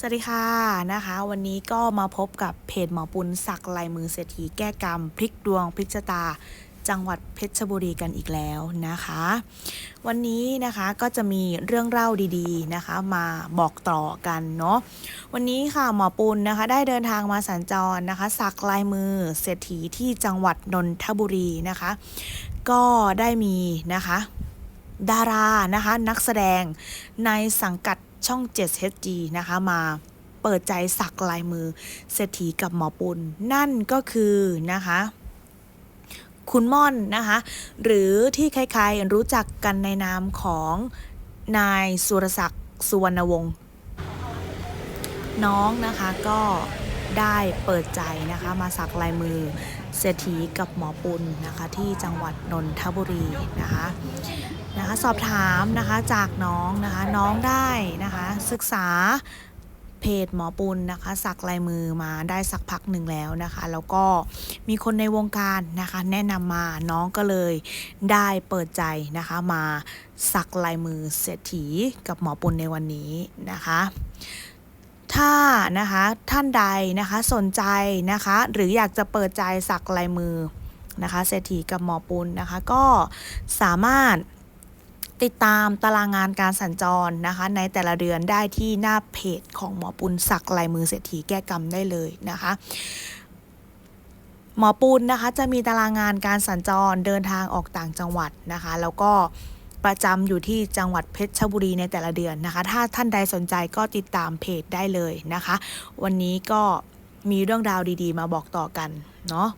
สวัสดีค่ะนะคะ วันนี้ก็มาพบกับเพจหมอปุณสักลายมือเศรษฐีแก้กรรม พลิกดวงพลิกชะตา จังหวัดเพชรบุรีกันอีกแล้วนะคะ วันนี้นะคะก็จะมีเรื่องเล่าดีๆนะคะ มาบอกต่อกันเนาะวันนี้ค่ะหมอปุณนะคะ ได้เดินทางมาสัญจรนะคะ สักลายมือเศรษฐีที่จังหวัดนนทบุรีนะคะ ก็ได้มีนะคะดารานะคะนักแสดงในสังกัด ช่อง 7 HG นะคะมาเปิดใจสักลายมือเศรษฐีกับหมอปุณนั่นก็คือนะคะคุณม่อนนะคะ หรือที่ใครๆรู้จักกันในนามของนายสุรศักดิ์สุวรรณวงศ์น้องนะคะก็ ได้เปิดใจนะคะมาสักลายมือเศรษฐีกับหมอปุณนะคะที่จังหวัดนนทบุรีนะคะนะคะสอบถามนะคะจากน้องนะคะน้องได้นะคะศึกษาเพจหมอปุณนะคะสักลายมือมาได้สักพักหนึ่งแล้วนะคะ แล้วก็มีคนในวงการนะคะแนะนำมาน้องก็เลยได้เปิดใจนะคะมาสักลายมือเศรษฐีกับหมอปุณในวันนี้นะคะ ถ้านะคะท่านใดนะคะสนใจนะคะหรืออยากจะเปิดใจสักลายมือนะคะเศรษฐีกับหมอปุณนะคะก็สามารถติดตามตารางงานการสัญจรนะคะ ในแต่ละเดือนได้ที่หน้าเพจของหมอปุณสักลายมือเศรษฐีแก้กรรมได้เลยนะคะหมอปุณนะคะจะมีตารางงานการสัญจรเดินทางออกต่างจังหวัดนะคะ แล้วก็ ประจำอยู่ที่จังหวัดเพชรบุรีในแต่ละเดือนนะคะ ถ้าท่านใดสนใจก็ติดตามเพจได้เลยนะคะ วันนี้ก็มีเรื่องราวดีๆ มาบอกต่อกันเนาะ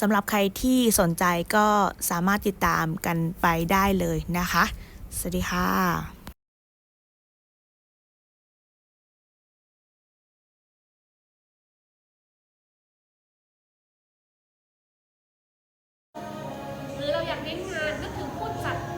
สำหรับใครที่สนใจก็สามารถติดตามกันไปได้เลยนะคะ สวัสดีค่ะ อเราอยากเน้นงานนึกถึงพูดสัตว์